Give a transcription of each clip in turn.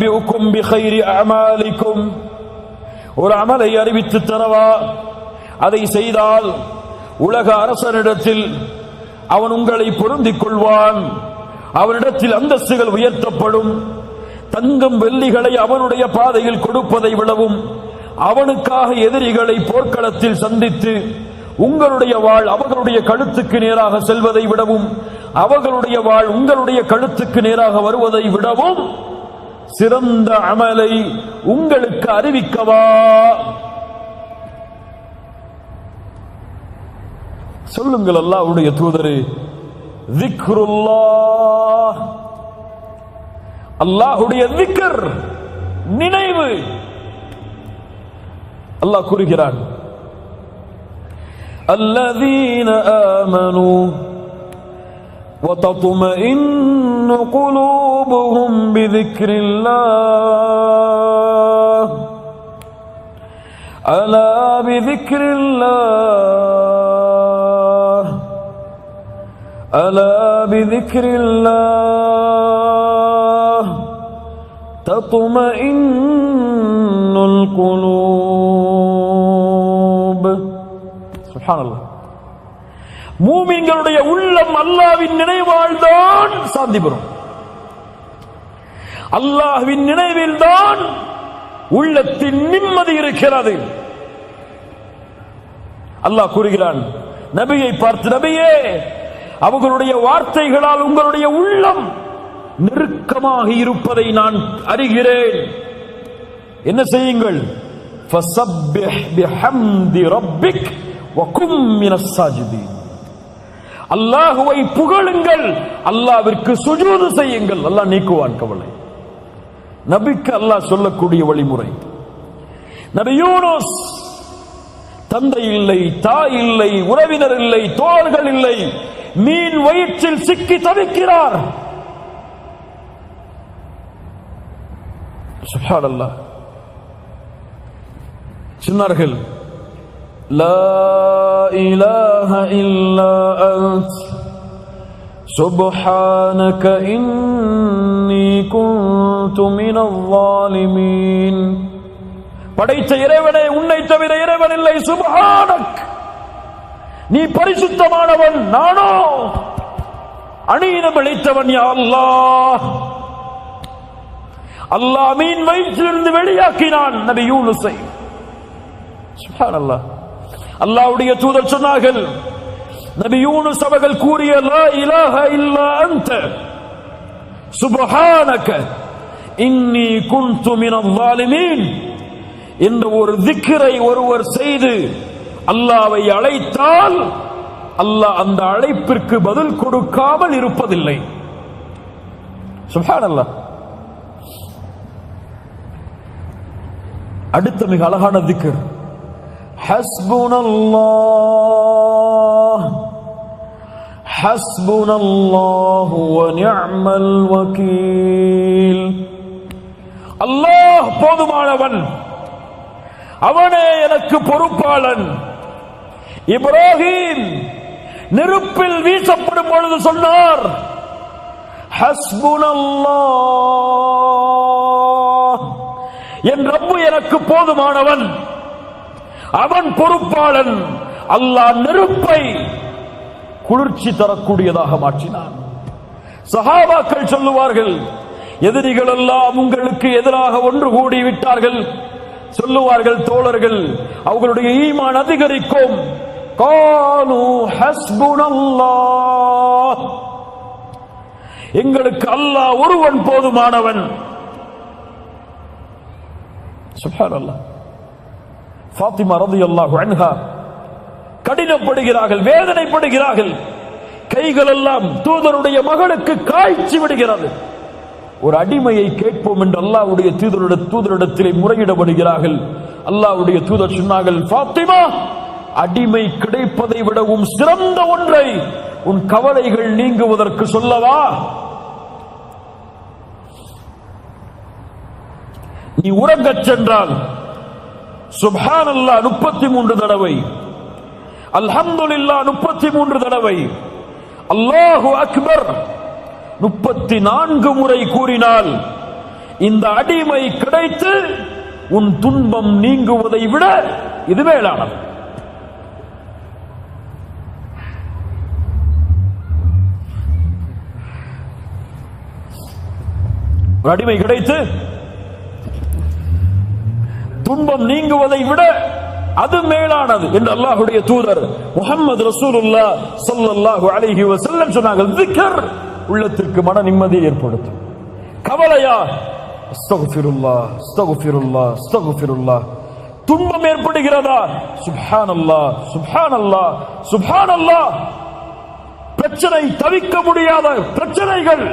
உனுநப்பிஉக்கும் பிகைரி அமாலிக்கும் ஒரு அமலை அறிவித்து தரவா? அதை செய்தால் உலக அரசனிடத்தில் அவன் உங்களை பொருந்திக் கொள்வான். அவனிடத்தில் அந்தஸ்துகள் உயர்த்தப்படும். தங்கம் வெள்ளிகளை அவனுடைய பாதையில் கொடுப்பதை விடவும் அவனுக்காக எதிரிகளை போர்க்களத்தில் சந்தித்து உங்களுடைய வாழ் அவர்களுடைய கழுத்துக்கு நேராக செல்வதை விடவும் அவர்களுடைய வாழ் உங்களுடைய கழுத்துக்கு நேராக வருவதை விடவும் சிறந்த அமலை உங்களுக்கு அறிவிக்கவா? சொல்லுங்கள் அல்லாவுடைய தூதரு அல்லாஹுடைய திக்கர் நினைவு. அல்லாஹ் கூறுகிறான் அல்லதீன ஆமனூ وتطمئن قلوبهم بذكر الله. ألا بذكر الله. ألا بذكر الله. تطمئن القلوب. سبحان الله. மூமின்களுடைய உள்ளம் அல்லாவின் நினைவால்தான் சாந்தி பெறும் அல்லாஹ்வின் நினைவில் தான் உள்ளத்தின் நிம்மதி இருக்கிறது அல்லாஹ் கூறுகிறான் நபியை பார்த்து நபியே அவர்களுடைய வார்த்தைகளால் உங்களுடைய உள்ளம் நெருக்கமாக இருப்பதை நான் அறிகிறேன் என்ன செய்யுங்கள் فسبح بحمد ربك وكن من الساجدين அல்லாஹுவை புகழுங்கள். அல்லாவிற்கு சுஜூது செய்யுங்கள். அல்லாஹ் நீக்குவான் கவலை. நபிக்கு அல்லாஹ் சொல்லக்கூடிய வழிமுறை. நபி யூனோஸ் தந்தை இல்லை தாய் இல்லை உறவினர் இல்லை தோழர்கள் இல்லை மீன் வயிற்றில் சிக்கி தவிக்கிறார். சுப்ஹானல்லாஹ் சொன்னார்கள் لا إله إلا أنت سبحانك إني كنت من الظالمين படைத்த இறைவனே உன்னை தவிர இறைவன் இல்லை சுபஹானக் நீ பரிசுத்தமானவன் நானோ அணியினம் அளித்தவன் யா அல்லாஹ் அல்லாஹ் மீன் வயிற்றிலிருந்து வெளியாக்கினான் நபி யூனுஸை சுப்ஹானல்லாஹ் அல்லாவுடைய தூதர் சொன்னார்கள் நபி யூனுஸ் அவர்கள் கூறிய லா இலாஹ இல்லா அந்த சுபஹானக இன்னி குன்து மினல் ஸாலிமீன். என்ற ஒரு திக்கரை ஒருவர் செய்து அல்லாவை அழைத்தால் அல்லாஹ் அந்த அழைப்பிற்கு பதில் கொடுக்காமல் இருப்பதில்லை. சுப்ஹானல்லாஹ் அடுத்த மிக அழகான திக்கர் حسبنا الله حسبنا الله ونعم الوكيل அல்லாஹ் போதுமானவன் அவனே எனக்கு பொறுப்பாளன் இப்ராஹிம் நெருப்பில் வீசப்படும் பொழுது சொன்னார் ஹஸ்புனல்லாஹ் என் ரப்பு எனக்கு போதுமானவன் அவன் பொறுப்பாளன். அல்லாஹ் நெருப்பை குளிர்ச்சி தரக்கூடியதாக மாற்றினான். சஹாபாக்கள் சொல்லுவார்கள் எதிரிகள் எல்லாம் உங்களுக்கு எதிராக ஒன்று கூடி விட்டார்கள். சொல்லுவார்கள் தோழர்கள் அவர்களுடைய ஈமான் அதிகரிக்கும். காலு எங்களுக்கு அல்லாஹ் ஒருவன் போதுமானவன். ஃபாத்திமா ரலியல்லாஹு அன்ஹா. கடினப்படுகிறார்கள் வேதனைப்படுகிறார்கள். கைகள் எல்லாம் தூதருடைய மகளுக்கு காய்ச்சி விடுகிறது. ஒரு அடிமையை கேட்போம் என்று அல்லாவுடைய தூதருடைய தூதரிடத்திலே முறையிடப்படுகிறார்கள். அல்லாவுடைய தூதர் சொன்னார்கள் ஃபாத்திமா அடிமை கிடைப்பதை விடவும் சிறந்த ஒன்றை உன் கவலைகள் நீங்குவதற்கு சொல்லவா? நீ உறங்கச் சென்றால் சுபான் அல்லா முப்பத்தி மூன்று தடவை. அல்ஹம்துலில்லா முப்பத்தி மூன்று தடவை. அல்லாஹு அக்பர் முப்பத்தி நான்கு முறை கூறினால் இந்த அடிமை கிடைத்து உன் துன்பம் நீங்குவதை விட இது மேலானது. ஒரு அடிமை கிடைத்து துன்பம் நீங்குவதை விட அது மேலானது என்று அல்லாஹுடைய தூதர் முகமது ரசூலுல்லா சொல்லல்லாஹு அலைஹி செல்லம் சொன்னாங்க திக்கர் உள்ளத்திற்கு மன நிம்மதியை ஏற்படுத்தும். கவலையா? அஸ்தக்ஃபிருல்லாஹ் அஸ்தக்ஃபிருல்லாஹ் அஸ்தக்ஃபிருல்லாஹ் துன்பம் ஏற்படுகிறதா? சுப்ஹானல்லாஹ் சுப்ஹானல்லாஹ் அல்லா பிரச்சனை தவிக்க முடியாத பிரச்சனைகள்.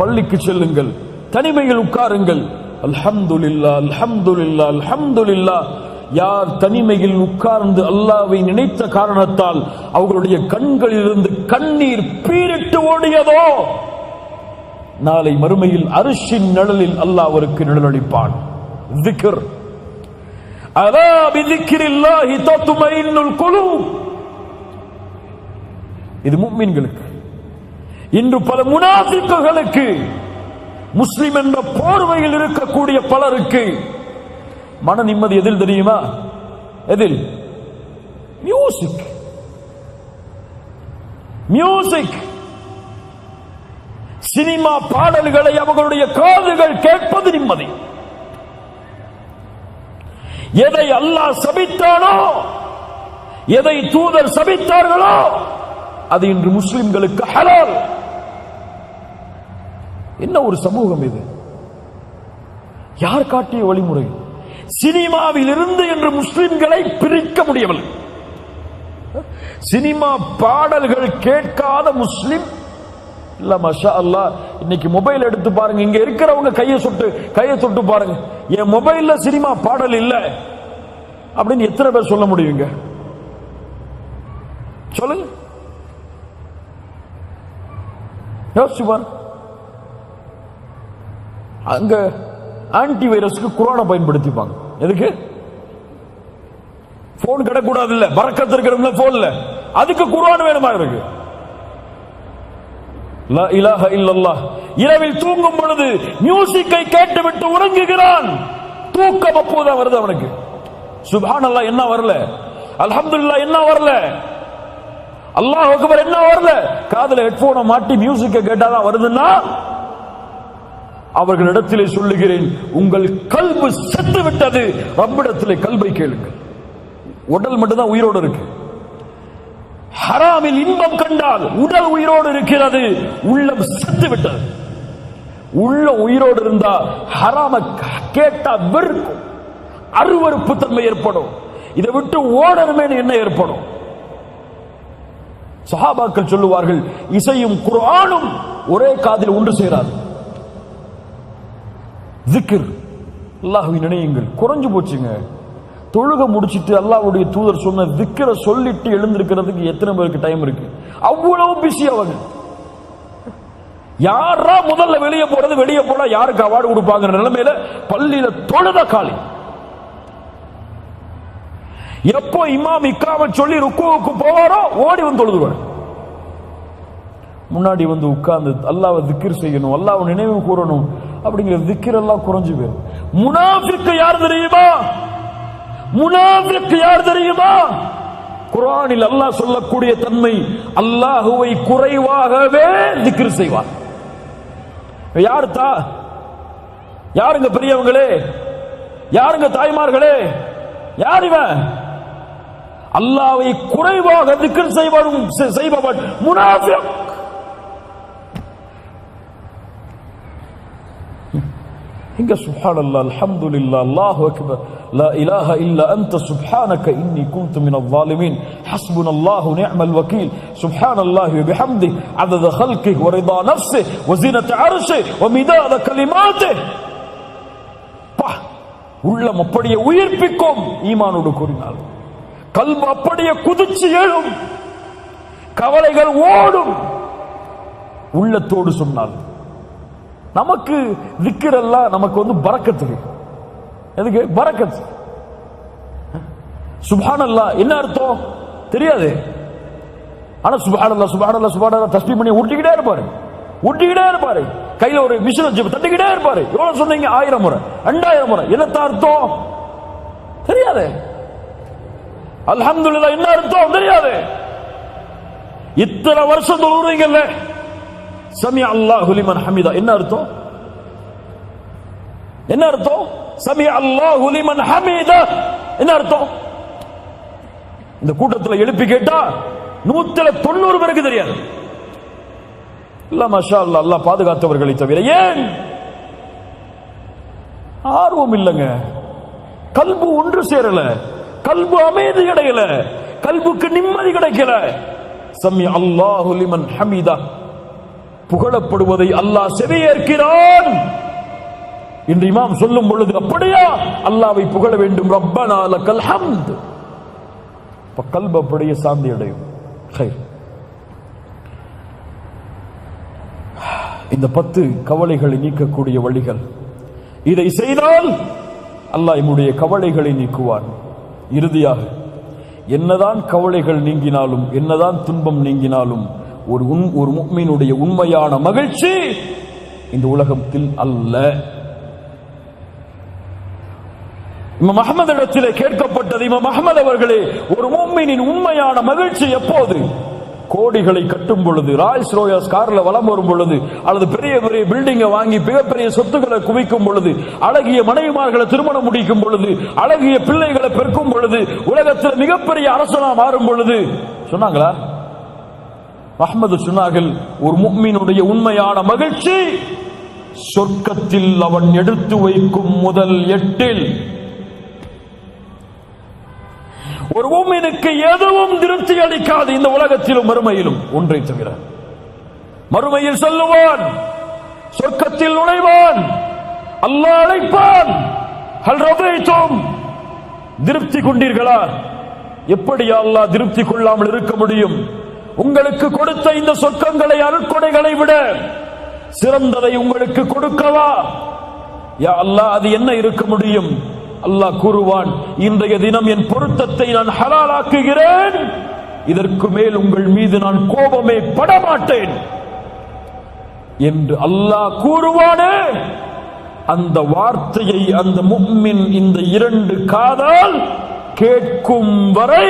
பள்ளிக்கு செல்லுங்கள் தனிமையில் உட்காருங்கள். அல்ஹம்துல்லா அல்ஹம்துல்லா அல்ஹம்துல்லா யார் தனிமையில் உட்கார்ந்து அல்லாவை நினைத்த காரணத்தால் அவர்களுடைய கண்களிலிருந்து கண்ணீர் பீரிட்டு ஓடியதோ? நாளை மறுமையில் அரிசின் நிழலில் அல்லாஹ் அவருக்கு நிழலளிப்பான். திகர். அலா பிதிக்கிரில்லாஹி தத்துமையின்னுல் குழு இது முக்மீன்களுக்கு. இன்று பல முனாஃபிக்குகளுக்கு முஸ்லிம் என்ற போர்வையில் இருக்கக்கூடிய பலருக்கு மன நிம்மதி எதில் தெரியுமா? எதில்? மியூசிக் மியூசிக் சினிமா பாடல்களை அவர்களுடைய காதுகள் கேட்பது நிம்மதி. எதை அல்லாஹ் சபித்தானோ எதை தூதர் சபித்தார்களோ அது இன்று முஸ்லிம்களுக்கு ஹலால். என்ன ஒரு சமூகம் இது? யார் காட்டிய வழிமுறை? சினிமாவில் இருந்து என்று முஸ்லிம்களை பிரிக்க முடியவில்லை. சினிமா பாடல்கள் கேட்காத முஸ்லிம்? இல்ல மஷா அல்லா இன்னைக்கு மொபைல் எடுத்து பாருங்க. இங்க இருக்கிறவங்க கையை சுட்டு கையை சுட்டு பாருங்க. என் மொபைல்ல சினிமா பாடல் இல்ல. அப்படின்னு எத்தனை பேர் சொல்ல முடியுங்க? சொல்லுங்க. யோசிச்சு பாருங்க. அங்க ஆன்டி வைரஸ்க்கு குரானை பயன்படுத்திப்பாங்க. எதுக்கு? போன் கிடக்கூடாது இல்ல பறக்கத்து இருக்கிறவங்க போன்ல அதுக்கு குரான் வேணுமா இருக்கு? லா இல்லல்லாஹ். இரவில் தூங்கும் பொழுது மியூசிக்கை கேட்டுவிட்டு உறங்குகிறான். தூக்கம் அப்போதான் வருது அவனுக்கு. சுப்ஹானல்லாஹ் என்ன வரல? அல்ஹம்துலில்லாஹ் என்ன வரல? அல்லாஹ் அக்பர் என்ன வரல? காதுல ஹெட்போனை மாட்டி மியூசிக்கை கேட்டாதான் வருதுன்னா அவர்களிடத்திலே சொல்லுகிறேன் உங்கள் கல்பு செத்து விட்டது ரப்பிடத்திலே கல்வை கேளுங்கள். உடல் மட்டும்தான் உயிரோடு இருக்கு. ஹராமில் இன்பம் கண்டால் உடல் உயிரோடு இருக்கிறது. உள்ளம் செத்து விட்டது உள்ள உயிரோடு இருந்தா ஹராம கேட்டா வெறுக்கும். அருவருப்பு தன்மை ஏற்படும். இதை விட்டு ஓடணுமே என்ன ஏற்படும். சஹாபாக்கள் சொல்லுவார்கள் இசையும் குரானும் ஒரே காதில் ஒன்று சேராது. ஜிக்கிர் அல்லாஹ்வை நினையுங்கள். குறைஞ்சு போச்சுங்க. தொழுக முடிச்சிட்டு அல்லாவுடைய தூதர் சொன்ன திக்கரை சொல்லிட்டு எழுந்திருக்கிறதுக்கு எத்தனை பேருக்கு டைம் இருக்கு? அவ்வளவு பிஸி அவங்க. யாரா முதல்ல வெளியே போறது வெளியே போனா யாருக்கு அவார்டு கொடுப்பாங்க நிலைமையில பள்ளியில தொழுத காலி. எப்போ இமாம் இக்காம சொல்லி ருக்குவுக்கு போவாரோ ஓடி வந்து தொழுதுவார். முன்னாடி வந்து உட்கார்ந்து அல்லாவை திக்கிர் செய்யணும் அல்லாவை நினைவு கூறணும். அப்படிங்கிற திக்கிர் எல்லாம் குறைஞ்சு போயிடும் முனாஃபிக்கு யார் தெரியுமா? முனாஃபிக்கு யார் தெரியுமா? குரானில் அல்லாஹ் சொல்லக்கூடிய தன்மை அல்லாஹுவை குறைவாகவே திக்ரு செய்வார். யாரு தா யாருங்க பெரியவங்களே? யாருங்க தாய்மார்களே? யார் இவன் அல்லாவை குறைவாக திக்ரு செய்வனும் செய்பவன் முனாஃபிக். هنگا سبحان الله الحمد لله الله أكبر. لا إله إلا أنت سبحانك إني كنت من الظالمين. حسبنا الله نعم الوكيل. سبحان الله وبحمده عدد خلقه ورضا نفسه وزينة عرشه ومداد كلماته. بح ولا مبدي وير بكم إيمان ودكورين على قلب مبدي كدش يلوم كوالي قال وادم ولا تود நமக்கு விக்கிறெல்லாம் நமக்கு வந்து பறக்கத்துக்கு எதுக்கு? பறக்கத்து. சுபானல்லா என்ன அர்த்தம்? தெரியாது. ஆனா சுபானல்லா சுபானல்லா சுபானல்லா தஸ்பி பண்ணி ஊட்டிக்கிட்டே இருப்பாரு. ஊட்டிக்கிட்டே இருப்பாரு. கையில ஒரு மிஷின் வச்சு தட்டிக்கிட்டே இருப்பாரு. எவ்வளவு சொன்னீங்க? ஆயிரம் முறை. ரெண்டாயிரம் முறை. என்னத்த அர்த்தம்? தெரியாது. அல்ஹம்துல்லா என்ன அர்த்தம்? தெரியாது. இத்தனை வருஷம் தொழுறீங்கல்ல சமி அல்லா ஹுலிமன் ஹமிதா என்ன அர்த்தம்? என்ன அர்த்தம்? சமி அல்லா ஹுலிமன் ஹமீதா என்ன அர்த்தம்? இந்த கூட்டத்தில் எழுப்பி கேட்டா நூத்துல தொண்ணூறு பேருக்கு தெரியாது. இல்ல மஷா அல்லா அல்லாஹ் பாதுகாத்தவர்களை தவிர ஏன்? ஆர்வம் இல்லைங்க. கல்பு ஒன்று சேரல. கல்பு அமைதி கிடைக்கல கல்புக்கு நிம்மதி கிடைக்கல. சமி அல்லாஹு லிமன் ஹமீதா புகழப்படுவதை அல்லாஹ் செவியேற்கிறான். என்று இமாம் சொல்லும் பொழுது அப்படியா? அல்லாவை புகழ வேண்டும். ரப்பனா லக்கல் ஹம்த். இப்ப கல்பு அப்படியே சாந்தி அடையும். இந்த பத்து கவலைகளை நீக்கக்கூடிய வழிகள். இதை செய்தால் அல்லாஹ் என்னுடைய கவலைகளை நீக்குவான். இறுதியாக என்னதான் கவலைகள் நீங்கினாலும் என்னதான் துன்பம் நீங்கினாலும் ஒரு உன் ஒரு முக்மீனுடைய உண்மையான மகிழ்ச்சி இந்த உலகத்தில் அல்ல. இமாம் அகமது இடத்திலே கேட்கப்பட்டது இமாம் அகமது அவர்களே ஒரு மூமினின் உண்மையான மகிழ்ச்சி எப்போது? கோடிகளை கட்டும் பொழுது ராய்ஸ் ரோயஸ் கார்ல வலம் வரும் பொழுது அல்லது பெரிய பெரிய பில்டிங்கை வாங்கி மிகப்பெரிய சொத்துக்களை குவிக்கும் பொழுது அழகிய மனைவிமார்களை திருமணம் முடிக்கும் பொழுது அழகிய பிள்ளைகளை பெருக்கும் பொழுது உலகத்தில் மிகப்பெரிய அரசனா மாறும் பொழுது சொன்னாங்களா? அஹ்மது சொன்னார்கள் ஒரு முக்மீனுடைய உண்மையான மகிழ்ச்சி. சொர்க்கத்தில் அவன் எடுத்து வைக்கும் முதல் எட்டில் ஒரு மூமினுக்கு எதுவும் திருப்தி அளிக்காது இந்த உலகத்திலும் மறுமையிலும். ஒன்றை தவிர மறுமையில் சொல்லுவான் சொர்க்கத்தில் நுழைவான் அல்லாஹ் அழைப்பான் ஹல் திருப்தி கொண்டீர்களா? எப்படி அல்லாஹ் திருப்தி கொள்ளாமல் இருக்க முடியும்? உங்களுக்கு கொடுத்த இந்த சொர்க்கங்களை அருட்கொடைகளை விட சிறந்ததை உங்களுக்கு கொடுக்கவா? யா அல்லாஹ் அது என்ன இருக்க முடியும்? அல்லாஹ் கூறுவான் இன்றைய தினம் என் பொருத்தத்தை நான் ஹலாலாக்குகிறேன். இதற்கு மேல் உங்கள் மீது நான் கோபமே படமாட்டேன் என்று அல்லாஹ் கூறுவானே. அந்த வார்த்தையை அந்த மும்மின் இந்த இரண்டு காதால் கேட்கும் வரை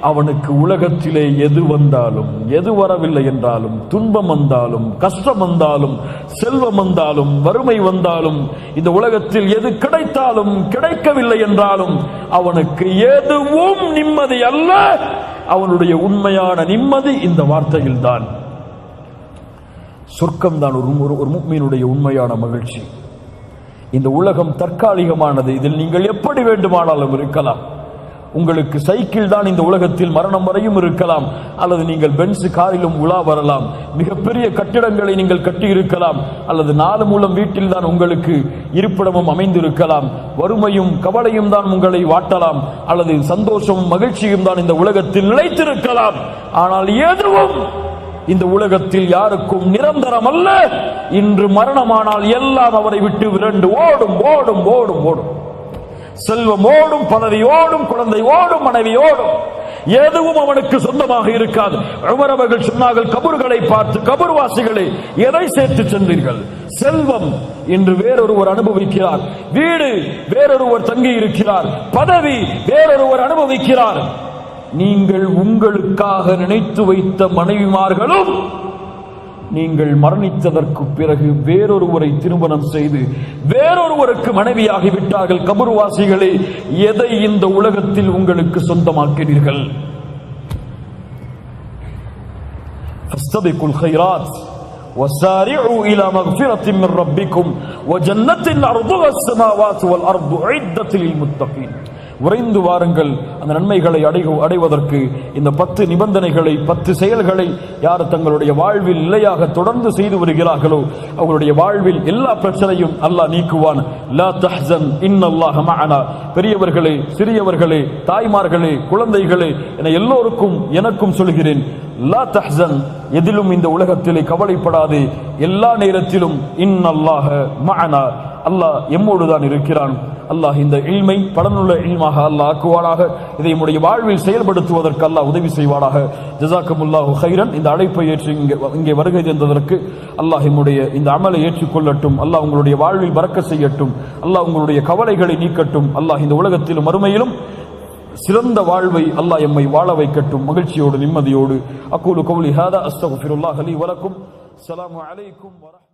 அவனுக்கு உலகத்திலே எது வந்தாலும் எது வரவில்லை என்றாலும் துன்பம் வந்தாலும் கஷ்டம் வந்தாலும் செல்வம் வந்தாலும் வறுமை வந்தாலும் இந்த உலகத்தில் எது கிடைத்தாலும் கிடைக்கவில்லை என்றாலும் அவனுக்கு எதுவும் நிம்மதி அல்ல. அவனுடைய உண்மையான நிம்மதி இந்த வார்த்தையில் தான் சொர்க்கம் தான் ஒரு ஒரு- மீனுடைய உண்மையான மகிழ்ச்சி. இந்த உலகம் தற்காலிகமானது. இதில் நீங்கள் எப்படி வேண்டுமானாலும் இருக்கலாம். உங்களுக்கு சைக்கிள் தான் இந்த உலகத்தில் மரணம் வரையும் இருக்கலாம். அல்லது நீங்கள் பென்ஸ் காரிலும் உலா வரலாம். மிகப்பெரிய கட்டிடங்களை நீங்கள் கட்டி இருக்கலாம் அல்லது நாலு மூலம் வீட்டில் தான் உங்களுக்கு இருப்பிடமும் அமைந்திருக்கலாம். வறுமையும் கவலையும் தான் உங்களை வாட்டலாம். அல்லது சந்தோஷமும் மகிழ்ச்சியும் தான் இந்த உலகத்தில் நிலைத்திருக்கலாம். ஆனால் எதுவும் இந்த உலகத்தில் யாருக்கும் நிரந்தரம் அல்ல இன்று மரணமானால் எல்லாம் அவரை விட்டு விரண்டு ஓடும் ஓடும் ஓடும் ஓடும். செல்வமோடும் பதவியோடும் குழந்தையோடும் மனைவியோடும் குழந்தை ஓடும் எதுவும் அவனுக்கு சொந்தமாக இருக்காது. உமர் அவர்கள் சொன்னார்கள் கபர்களை பார்த்து கபர்வாசிகளை எதை சேர்த்து சென்றீர்கள்? செல்வம். என்று வேறொருவர் அனுபவிக்கிறார். வீடு. வேறொருவர் தங்கி இருக்கிறார் பதவி. வேறொருவர் அனுபவிக்கிறார். நீங்கள் உங்களுக்காக நினைத்து வைத்த மனைவிமார்களும் நீங்கள் மரணித்ததற்கு பிறகு வேறொருவரை திருமணம் செய்து வேறொருவருக்கு மனைவியாகி விட்டார்கள் கபர்வாசிகளே எதை இந்த உலகத்தில் உங்களுக்கு சொந்தமாக்கினீர்கள் فاستبقوا الخيرات وسارعوا إلى مغفرة من ربكم وجنة أرضها السماوات والأرض عدة للمتقين விரைந்து வாருங்கள். அந்த நன்மைகளை அடை அடைவதற்கு இந்த பத்து நிபந்தனைகளை பத்து செயல்களை யார் தங்களுடைய வாழ்வில் நிலையாக தொடர்ந்து செய்து வருகிறார்களோ அவர்களுடைய வாழ்வில் எல்லா பிரச்சனையும் அல்லாஹ் நீக்குவான். லா தஹ்சன் இன்னல்லாஹ மஅனா. பெரியவர்களே சிறியவர்களே தாய்மார்களே குழந்தைகளே என எல்லோருக்கும் எனக்கும் சொல்கிறேன். லா தஹ்சன் எதிலும் இந்த உலகத்திலே கவலைப்படாது. எல்லா நேரத்திலும் இன்னல்லாஹ மஅனா. அல்லாஹ் எம்மோடு தான் இருக்கிறான். அல்லாஹ் இந்த இல்மை பலனுள்ள இல்மாக அல்லாஹ் ஆக்குவானாக. இதை நம்முடைய வாழ்வில் செயல்படுத்துவதற்கு அல்லாஹ் உதவி செய்வானாக. ஜசாக்கமுல்லாஹு ஹைரன் இந்த அழைப்பை ஏற்று இங்கே இங்கே வருகை தந்ததற்கு அல்லாஹ் என்னுடைய இந்த அமலை ஏற்றுக்கொள்ளட்டும். அல்லாஹ் உங்களுடைய வாழ்வில் பறக்க செய்யட்டும். அல்லாஹ் உங்களுடைய கவலைகளை நீக்கட்டும். அல்லாஹ் இந்த உலகத்திலும் மறுமையிலும் சிறந்த வாழ்வை அல்லாஹ் எம்மை வாழ வைக்கட்டும். மகிழ்ச்சியோடு நிம்மதியோடு. அக்கூலு கவுலி ஹாதா அஸ்தகுஃபிருல்லாஹ் அலி வலக்கும். அஸ்ஸலாமு அலைக்கும் வரஹ்